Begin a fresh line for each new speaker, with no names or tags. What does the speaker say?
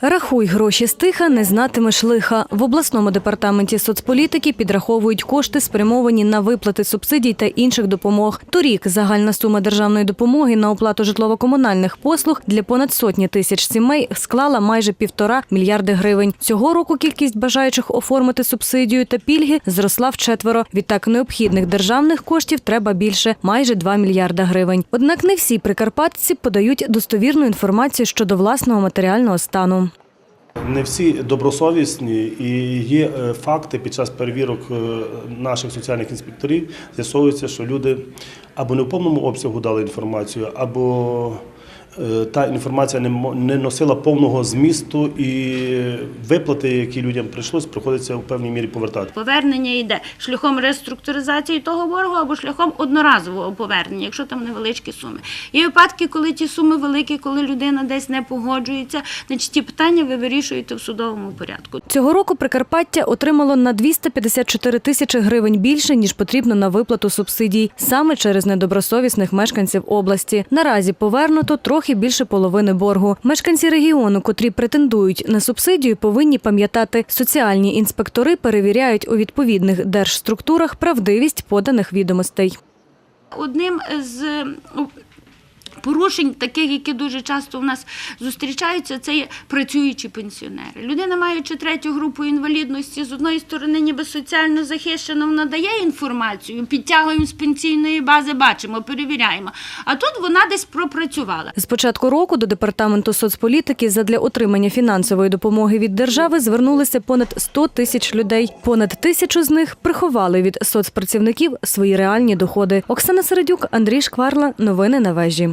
Рахуй гроші стиха, не знатимеш лиха. В обласному департаменті соцполітики підраховують кошти, спрямовані на виплати субсидій та інших допомог. Торік загальна сума державної допомоги на оплату житлово-комунальних послуг для понад сотні тисяч сімей склала майже півтора мільярди гривень. Цього року кількість бажаючих оформити субсидію та пільги зросла вчетверо. Відтак необхідних державних коштів треба більше майже 2 мільярда гривень. Однак не всі прикарпатці подають достовірну інформацію щодо власного матеріального стану.
Не всі добросовісні і є е, факти під час перевірок е, наших соціальних інспекторів. З'ясовується, що люди або не в повному обсягу дали інформацію, або та інформація не носила повного змісту, і виплати, які людям прийшлось, приходиться в певній мірі повертати.
Повернення йде шляхом реструктуризації того боргу або шляхом одноразового повернення, якщо там невеличкі суми. Є випадки, коли ті суми великі, коли людина десь не погоджується, значить ті питання ви вирішуєте в судовому порядку.
Цього року Прикарпаття отримало на 254 тисячі гривень більше, ніж потрібно на виплату субсидій, саме через недобросовісних мешканців області. Наразі повернуто трохи більше половини боргу. Мешканці регіону, котрі претендують на субсидію, повинні пам'ятати, соціальні інспектори перевіряють у відповідних держструктурах правдивість поданих відомостей.
Одним з порушень, таких, які дуже часто у нас зустрічаються, це є працюючі пенсіонери. Людина, маючи третю групу інвалідності, з одної сторони, ніби соціально захищена, вона дає інформацію, підтягуємо з пенсійної бази, бачимо, перевіряємо. А тут вона десь пропрацювала.
З початку року до департаменту соцполітики задля отримання фінансової допомоги від держави звернулися понад 100 тисяч людей. Понад тисячу з них приховали від соцпрацівників свої реальні доходи. Оксана Середюк, Андрій Шкварла. Новини на вежі.